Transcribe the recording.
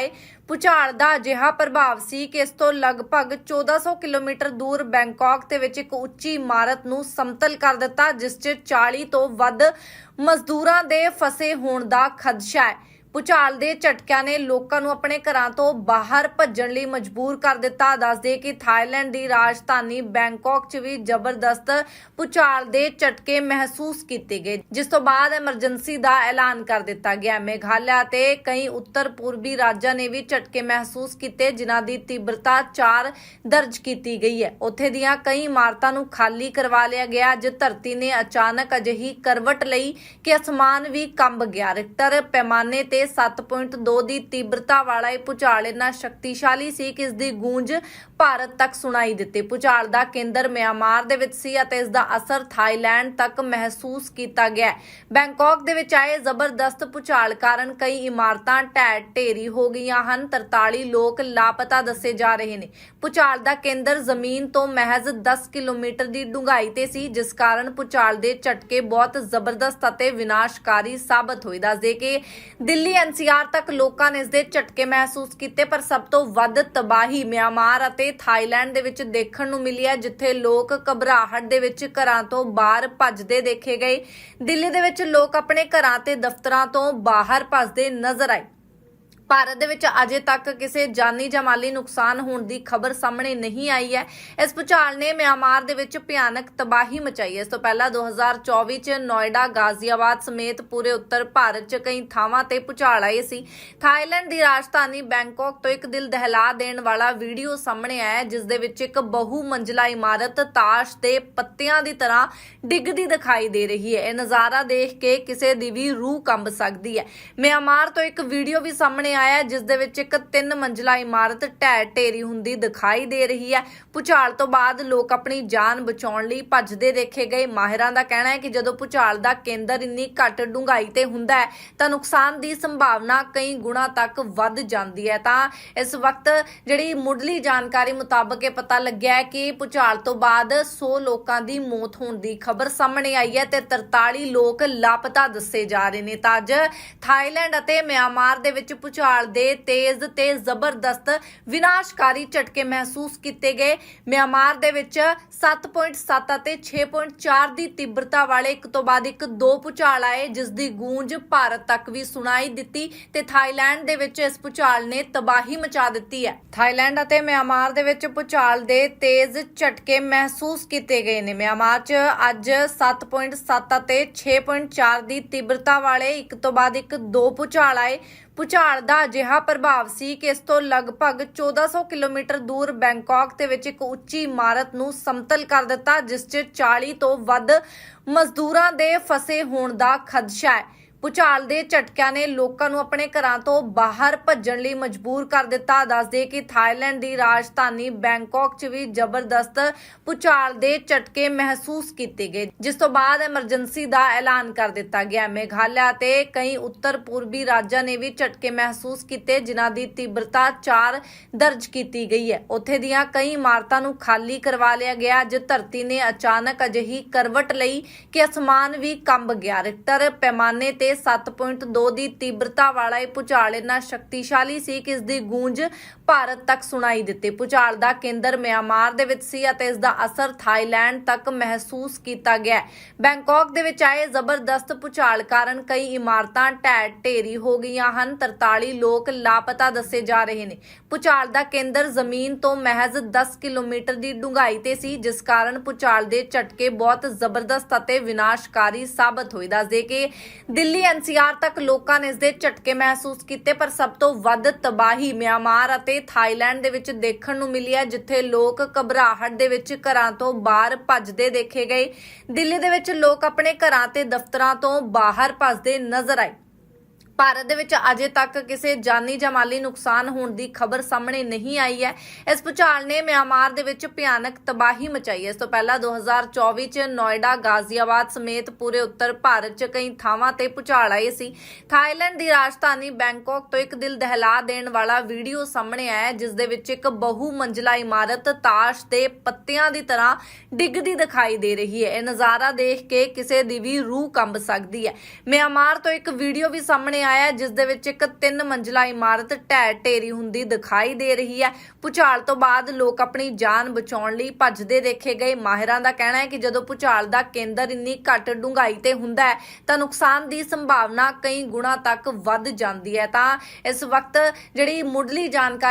ਆਏ। ਭੁਚਾਲ ਦਾ ਅਜਿਹਾ ਪ੍ਰਭਾਵ ਸੀ ਕਿ ਇਸ ਤੋਂ ਲਗਭਗ 1400 ਕਿਲੋਮੀਟਰ ਦੂਰ ਬੈਂਕਾਕ ਦੇ ਵਿੱਚ ਇੱਕ ਉੱਚੀ ਇਮਾਰਤ ਨੂੰ ਸਮਤਲ ਕਰ ਦਿੱਤਾ, ਜਿਸ 'ਚ 40 ਤੋਂ ਵੱਧ ਮਜ਼ਦੂਰਾਂ ਦੇ ਫਸੇ ਹੋਣ ਦਾ ਖਦਸ਼ਾ ਹੈ। ਭੁਚਾਲ ਦੇ ਝਟਕਿਆਂ ਨੇ ਲੋਕਾਂ ਨੂੰ ਆਪਣੇ ਘਰਾਂ ਤੋਂ ਬਾਹਰ ਭੱਜਣ ਲਈ ਮਜਬੂਰ ਕਰ ਦਿੱਤਾ। ਦੱਸਦੇ ਕਿ ਥਾਈਲੈਂਡ ਦੀ ਰਾਜਧਾਨੀ ਬੈਂਕਾਕ 'ਚ ਵੀ ਜ਼ਬਰਦਸਤ ਭੁਚਾਲ ਦੇ ਝਟਕੇ ਮਹਿਸੂਸ ਕੀਤੇ ਗਏ, ਜਿਸ ਤੋਂ ਬਾਅਦ ਐਮਰਜੈਂਸੀ ਦਾ ਐਲਾਨ ਕਰ ਦਿੱਤਾ ਗਿਆ। ਮੇਘਾਲਿਆ ਤੇ ਕਈ ਉੱਤਰ ਪੂਰਬੀ ਰਾਜਾਂ ਨੇ ਵੀ ਝਟਕੇ ਮਹਿਸੂਸ ਕੀਤੇ, ਜਿਨ੍ਹਾਂ ਦੀ ਤੀਬਰਤਾ 4 ਦਰਜ ਕੀਤੀ ਗਈ ਹੈ। ਉੱਥੇ ਦੀਆਂ ਕਈ ਇਮਾਰਤਾਂ ਨੂੰ ਖਾਲੀ ਕਰਵਾ ਲਿਆ ਗਿਆ, ਅੱਜ ਧਰਤੀ ਨੇ ਅਚਾਨਕ ਅਜਿਹੀ ਕਰਵਟ ਲਈ ਕਿ ਅਸਮਾਨ ਵੀ ਕੰਬ ਗਿਆ। ਰਿਕਟਰ ਪੈਮਾਨੇ ਤੇ 7.2 ਦੀ ਤੀਬਰਤਾ ਵਾਲਾ ਇਹ ਭੂਚਾਲ ਇੰਨਾ ਸ਼ਕਤੀਸ਼ਾਲੀ ਸੀ ਕਿ ਇਸ ਦੀ ਗੂੰਜ ਭਾਰਤ ਤੱਕ ਸੁਣਾਈ ਦਿੱਤੀ। ਭੁਚਾਲ ਦਾ ਕੇਂਦਰ ਮਿਆਂਮਾਰ ਦੇ ਵਿੱਚ ਸੀ ਅਤੇ ਇਸ ਦਾ ਅਸਰ ਥਾਈਲੈਂਡ ਤੱਕ ਮਹਿਸੂਸ ਕੀਤਾ ਗਿਆ ਬੈਂਕਾਕ ਦੇ ਵਿੱਚ ਆਏ ਜ਼ਬਰਦਸਤ ਭੁਚਾਲ ਕਾਰਨ ਕਈ ਇਮਾਰਤਾਂ ਢਹਿ ਢੇਰੀ ਹੋ ਗਈਆਂ ਹਨ। 43 ਲੋਕ ਲਾਪਤਾ ਦੱਸੇ ਜਾ ਰਹੇ ਨੇ। ਭੁਚਾਲ ਦਾ ਕੇਂਦਰ ਜ਼ਮੀਨ ਤੋਂ ਮਹਿਜ਼ 10 ਕਿਲੋਮੀਟਰ ਦੀ ਡੂੰਘਾਈ ਤੇ ਸੀ, ਜਿਸ ਕਾਰਨ ਭੁਚਾਲ ਦੇ ਝਟਕੇ ਬਹੁਤ ਜ਼ਬਰਦਸਤ ਅਤੇ ਵਿਨਾਸ਼ਕਾਰੀ ਸਾਬਤ ਹੋਏ। ਦੱਸਦੇ ਕਿ ਦਿੱਲੀ ਐਨਸੀਆਰ ਤੱਕ ਲੋਕਾਂ ਨੇ ਇਸ ਦੇ ਝਟਕੇ ਮਹਿਸੂਸ ਕੀਤੇ, ਪਰ ਸਭ ਤੋਂ ਵੱਧ ਤਬਾਹੀ ਮਿਆਂਮਾਰ ਅਤੇ ਥਾਈਲੈਂਡ ਦੇ ਵਿੱਚ ਦੇਖਣ ਨੂੰ ਮਿਲੀ ਹੈ, ਜਿੱਥੇ ਲੋਕ ਘਬਰਾਹਟ ਦੇ ਵਿੱਚ ਘਰਾਂ ਤੋਂ ਬਾਹਰ ਭੱਜਦੇ ਦੇਖੇ ਗਏ। ਦਿੱਲੀ ਦੇ ਵਿੱਚ ਲੋਕ ਆਪਣੇ ਘਰਾਂ ਤੇ ਦਫ਼ਤਰਾਂ ਤੋਂ ਬਾਹਰ ਭੱਜਦੇ ਨਜ਼ਰ ਆਏ। ਭਾਰਤ ਦੇ ਵਿੱਚ ਅਜੇ ਤੱਕ ਕਿਸੇ ਜਾਨੀ ਜਾਂ ਮਾਲੀ ਨੁਕਸਾਨ ਹੋਣ ਦੀ ਖਬਰ ਸਾਹਮਣੇ ਨਹੀਂ ਆਈ ਹੈ। ਇਸ ਭੁਚਾਲ ਨੇ ਮਿਆਂਮਾਰ ਦੇ ਵਿੱਚ ਭਿਆਨਕ ਤਬਾਹੀ ਮਚਾਈ। ਹੈ ਇਸ ਤੋਂ ਪਹਿਲਾਂ 2024 ਚ ਨੋਇਡਾ ਗਾਜ਼ੀਆਬਾਦ ਸਮੇਤ ਪੂਰੇ ਉੱਤਰ ਭਾਰਤ 'ਚ ਕਈ ਥਾਵਾਂ ਤੇ ਭੁਚਾਲ ਆਏ ਸੀ। ਥਾਈਲੈਂਡ ਦੀ ਰਾਜਧਾਨੀ ਬੈਂਕਾਕ ਤੋਂ ਇੱਕ ਦਿਲ ਦਹਿਲਾ ਦੇਣ ਵਾਲਾ ਵੀਡੀਓ ਸਾਹਮਣੇ ਆਇਆ ਹੈ, ਜਿਸ ਦੇ ਵਿੱਚ ਇੱਕ ਬਹੁ ਮੰਜ਼ਲਾ ਇਮਾਰਤ ਤਾਸ਼ ਦੇ ਪੱਤਿਆਂ ਦੀ ਤਰ੍ਹਾਂ ਡਿੱਗਦੀ ਦਿਖਾਈ ਦੇ ਰਹੀ ਹੈ। ਇਹ ਨਜ਼ਾਰਾ ਦੇਖ ਕੇ ਕਿਸੇ ਦੀ ਵੀ ਰੂਹ ਕੰਬ ਸਕਦੀ ਹੈ। ਮਿਆਂਮਾਰ ਤੋਂ ਇੱਕ ਵੀਡੀਓ ਵੀ ਸਾਹਮਣੇ ਆਇਆ ਜਿਸ ਦੇ ਵਿੱਚ ਇੱਕ ਤਿੰਨ ਮੰਜ਼ਲਾ ਇਮਾਰਤ ਢਹਿ ਢੇਰੀ ਹੁੰਦੀ ਦਿਖਾਈ ਦੇ ਰਹੀ ਹੈ। ਭੁਚਾਲ ਤੋਂ ਬਾਅਦ ਲੋਕ ਆਪਣੀ ਜਾਨ ਬਚਾਉਣ ਲਈ ਭੱਜਦੇ ਦੇਖੇ ਗਏ। ਮਾਹਿਰਾਂ ਦਾ ਕਹਿਣਾ ਹੈ ਕਿ ਜਦੋਂ ਭੁਚਾਲ ਦਾ ਕੇਂਦਰ ਇੰਨੀ ਘੱਟ ਡੂੰਘਾਈ ਤੇ ਹੁੰਦਾ ਹੈ, ਤਾਂ ਨੁਕਸਾਨ ਦੀ ਸੰਭਾਵਨਾ ਕਈ ਗੁਣਾ ਤੱਕ ਵੱਧ ਜਾਂਦੀ ਹੈ। ਤਾਂ ਇਸ ਵਕਤ ਜਿਹੜੀ ਮੁੱਢਲੀ ਜਾਣਕਾਰੀ ਮੁਤਾਬਕ ਇਹ ਪਤਾ ਲੱਗਿਆ ਹੈ ਕਿ ਭੁਚਾਲ ਤੋਂ ਬਾਅਦ 100 ਲੋਕਾਂ ਦੀ ਮੌਤ ਹੋਣ ਦੀ ਖਬਰ ਸਾਹਮਣੇ ਆਈ ਹੈ ਤੇ 43 ਲੋਕ ਲਾਪਤਾ ਦੱਸੇ ਜਾ ਰਹੇ ਨੇ। ਤਾਂ ਅੱਜ ਥਾਈਲੈਂਡ ਅਤੇ ਮਿਆਂਮਾਰ ਦੇ ਵਿੱਚ ਭੁਚਾਲ ਦੇ ਤੇਜ਼ ਤੇ ਜ਼ਬਰਦਸਤ ਵਿਨਾਸ਼ਕਾਰੀ ਝਟਕੇ ਮਹਿਸੂਸ ਕੀਤੇ ਗਏ। ਮਿਆਂਮਾਰ ਦੇ ਵਿੱਚ 7.7 ਅਤੇ 6.4 ਦੀ ਤੀਬਰਤਾ ਵਾਲੇ ਇੱਕ ਤੋਂ ਬਾਅਦ ਇੱਕ ਦੋ ਭੁਚਾਲ ਆਏ, ਜਿਸ ਦੀ ਗੂੰਜ ਭਾਰਤ ਤੱਕ ਵੀ ਸੁਣਾਈ ਦਿੱਤੀ ਤੇ ਥਾਈਲੈਂਡ ਦੇ ਵਿੱਚ ਇਸ ਭੁਚਾਲ ਨੇ ਤਬਾਹੀ ਮਚਾ ਦਿੱਤੀ ਹੈ। ਥਾਈਲੈਂਡ ਅਤੇ ਮਿਆਂਮਾਰ ਦੇ ਵਿੱਚ ਭੁਚਾਲ ਦੇ ਤੇਜ਼ ਝਟਕੇ ਮਹਿਸੂਸ ਕੀਤੇ ਗਏ ਨੇ। ਮਿਆਂਮਾਰ 'ਚ ਅੱਜ 7.7 ਅਤੇ 6.4 ਦੀ ਤੀਬਰਤਾ ਵਾਲੇ ਇੱਕ ਤੋਂ ਬਾਅਦ ਇੱਕ ਦੋ ਭੁਚਾਲ ਆਏ। ਭੁਚਾਲ ਦਾ ਅਜਿਹਾ ਪ੍ਰਭਾਵ ਸੀ ਕਿ ਇਸ ਤੋਂ ਲਗਭਗ 1400 ਕਿਲੋਮੀਟਰ ਦੂਰ ਬੈਂਕਾਕ ਦੇ ਵਿੱਚ ਇੱਕ ਉੱਚੀ ਇਮਾਰਤ ਨੂੰ ਸਮਤਲ ਕਰ ਦਿੱਤਾ, ਜਿਸ 'ਚ 40 ਤੋਂ ਵੱਧ ਮਜ਼ਦੂਰਾਂ ਦੇ ਫਸੇ ਹੋਣ ਦਾ ਖਦਸ਼ਾ ਹੈ। ਭੁਚਾਲ ਦੇ ਝਟਕਿਆਂ ਨੇ ਲੋਕਾਂ ਨੂੰ ਆਪਣੇ ਘਰਾਂ ਤੋਂ ਬਾਹਰ ਭੱਜਣ ਲਈ ਮਜਬੂਰ ਕਰ ਦਿੱਤਾ। ਦੱਸਦੇ ਕਿ ਥਾਈਲੈਂਡ ਦੀ ਰਾਜਧਾਨੀ ਬੈਂਕਾਕ 'ਚ ਵੀ ਜ਼ਬਰਦਸਤ ਭੁਚਾਲ ਦੇ ਝਟਕੇ ਮਹਿਸੂਸ ਕੀਤੇ ਗਏ, ਜਿਸ ਤੋਂ ਬਾਅਦ ਐਮਰਜੈਂਸੀ ਦਾ ਐਲਾਨ ਕਰ ਦਿੱਤਾ ਗਿਆ। ਮੇਘਾਲਿਆ ਤੇ ਕਈ ਉੱਤਰ ਪੂਰਬੀ ਰਾਜਾਂ ਨੇ ਵੀ ਝਟਕੇ ਮਹਿਸੂਸ ਕੀਤੇ, ਜਿਨ੍ਹਾਂ ਦੀ ਤੀਬਰਤਾ 4 ਦਰਜ ਕੀਤੀ ਗਈ ਹੈ। ਉੱਥੇ ਦੀਆਂ ਕਈ ਇਮਾਰਤਾਂ ਨੂੰ ਖਾਲੀ ਕਰਵਾ ਲਿਆ ਗਿਆ, ਅੱਜ ਧਰਤੀ ਨੇ ਅਚਾਨਕ ਅਜਿਹੀ ਕਰਵਟ ਲਈ ਕਿ ਅਸਮਾਨ ਵੀ ਕੰਬ ਗਿਆ। ਰਿਕਟਰ ਪੈਮਾਨੇ ਤੇ 7.2 ਦੀ ਤੀਬਰਤਾ ਵਾਲਾ ਇਹ ਭੂਚਾਲ ਇੰਨਾ ਸ਼ਕਤੀਸ਼ਾਲੀ ਸੀ ਕਿ ਇਸ ਦੀ ਗੂੰਜ ਭਾਰਤ ਤੱਕ ਸੁਣਾਈ ਦਿੱਤੀ। ਭੁਚਾਲ ਦਾ ਕੇਂਦਰ ਮਿਆਂਮਾਰ ਦੇ ਵਿੱਚ ਸੀ ਅਤੇ ਇਸ ਦਾ ਅਸਰ ਥਾਈਲੈਂਡ ਤੱਕ ਮਹਿਸੂਸ ਕੀਤਾ ਗਿਆ ਬੈਂਕਾਕ ਦੇ ਵਿੱਚ ਆਏ ਜ਼ਬਰਦਸਤ ਭੁਚਾਲ ਕਾਰਨ ਕਈ ਇਮਾਰਤਾਂ ਢਹਿ ਢੇਰੀ ਹੋ ਗਈਆਂ ਹਨ। 43 ਲੋਕ ਲਾਪਤਾ ਦੱਸੇ ਜਾ ਰਹੇ ਨੇ। ਭੁਚਾਲ ਦਾ ਕੇਂਦਰ ਜ਼ਮੀਨ ਤੋਂ ਮਹਿਜ਼ 10 ਕਿਲੋਮੀਟਰ ਦੀ ਡੂੰਘਾਈ ਤੇ ਸੀ, ਜਿਸ ਕਾਰਨ ਭੁਚਾਲ ਦੇ ਝਟਕੇ ਬਹੁਤ ਜ਼ਬਰਦਸਤ ਅਤੇ ਵਿਨਾਸ਼ਕਾਰੀ ਸਾਬਤ ਹੋਏ। ਦੱਸਦੇ ਕਿ ਦਿੱਲੀ ਐਨਸੀਆਰ ਤੱਕ ਲੋਕਾਂ ਨੇ ਇਸ ਦੇ ਝਟਕੇ ਮਹਿਸੂਸ ਕੀਤੇ, ਪਰ ਸਭ ਤੋਂ ਵੱਧ ਤਬਾਹੀ ਮਿਆਂਮਾਰ ਅਤੇ ਥਾਈਲੈਂਡ ਦੇ ਵਿੱਚ ਦੇਖਣ ਨੂੰ ਮਿਲੀ ਹੈ, ਜਿੱਥੇ ਲੋਕ ਘਬਰਾਹਟ ਦੇ ਵਿੱਚ ਘਰਾਂ ਤੋਂ ਬਾਹਰ ਭੱਜਦੇ ਦੇਖੇ ਗਏ। ਦਿੱਲੀ ਦੇ ਵਿੱਚ ਲੋਕ ਆਪਣੇ ਘਰਾਂ ਤੇ ਦਫ਼ਤਰਾਂ ਤੋਂ ਬਾਹਰ ਭੱਜਦੇ ਨਜ਼ਰ ਆਏ। ਭਾਰਤ ਦੇ ਵਿੱਚ ਅਜੇ ਤੱਕ ਕਿਸੇ ਜਾਨੀ ਜਾਂ ਮਾਲੀ ਨੁਕਸਾਨ ਹੋਣ ਦੀ ਖਬਰ ਸਾਹਮਣੇ ਨਹੀਂ ਆਈ ਹੈ। ਇਸ ਭੁਚਾਲ ਨੇ ਮਿਆਂਮਾਰ ਦੇ ਵਿੱਚ ਭਿਆਨਕ ਤਬਾਹੀ ਮਚਾਈ। ਹੈ ਇਸ ਤੋਂ ਪਹਿਲਾਂ 2024 ਚ ਨੋਇਡਾ ਗਾਜ਼ੀਆਬਾਦ ਸਮੇਤ ਪੂਰੇ ਉੱਤਰ ਭਾਰਤ 'ਚ ਕਈ ਥਾਵਾਂ ਤੇ ਭੁਚਾਲ ਆਏ ਸੀ। ਥਾਈਲੈਂਡ ਦੀ ਰਾਜਧਾਨੀ ਬੈਂਕਾਕ ਤੋਂ ਇੱਕ ਦਿਲ ਦਹਿਲਾ ਦੇਣ ਵਾਲਾ ਵੀਡੀਓ ਸਾਹਮਣੇ ਆਇਆ ਹੈ, ਜਿਸ ਦੇ ਵਿੱਚ ਇੱਕ ਬਹੁ ਮੰਜ਼ਲਾ ਇਮਾਰਤ ਤਾਸ਼ ਦੇ ਪੱਤਿਆਂ ਦੀ ਤਰ੍ਹਾਂ ਡਿੱਗਦੀ ਦਿਖਾਈ ਦੇ ਰਹੀ ਹੈ। ਇਹ ਨਜ਼ਾਰਾ ਦੇਖ ਕੇ ਕਿਸੇ ਦੀ ਵੀ ਰੂਹ ਕੰਬ ਸਕਦੀ ਹੈ। ਮਿਆਂਮਾਰ ਤੋਂ ਇੱਕ ਵੀਡੀਓ ਵੀ ਸਾਹਮਣੇ ਆਇਆ ਜਿਸ ਦੇ ਵਿੱਚ ਇੱਕ ਤਿੰਨ ਮੰਜ਼ਲਾ ਇਮਾਰਤ ਢਹਿ ਢੇਰੀ ਹੁੰਦੀ ਦਿਖਾਈ ਦੇ ਰਹੀ ਹੈ। ਭੁਚਾਲ ਤੋਂ ਬਾਅਦ ਲੋਕ ਆਪਣੀ ਜਾਨ ਬਚਾਉਣ ਲਈ ਭੱਜਦੇ ਦੇਖੇ ਗਏ। ਮਾਹਿਰਾਂ ਦਾ ਕਹਿਣਾ ਹੈ ਕਿ ਜਦੋਂ ਭੁਚਾਲ ਦਾ ਕੇਂਦਰ ਇੰਨੀ ਘੱਟ ਡੂੰਘਾਈ ਤੇ ਹੁੰਦਾ ਹੈ, ਤਾਂ ਨੁਕਸਾਨ ਦੀ ਸੰਭਾਵਨਾ ਕਈ ਗੁਣਾ ਤੱਕ ਵੱਧ ਜਾਂਦੀ ਹੈ। ਤਾਂ ਇਸ ਵਕਤ ਜਿਹੜੀ ਮੁੱਢਲੀ ਜਾਣਕਾਰੀ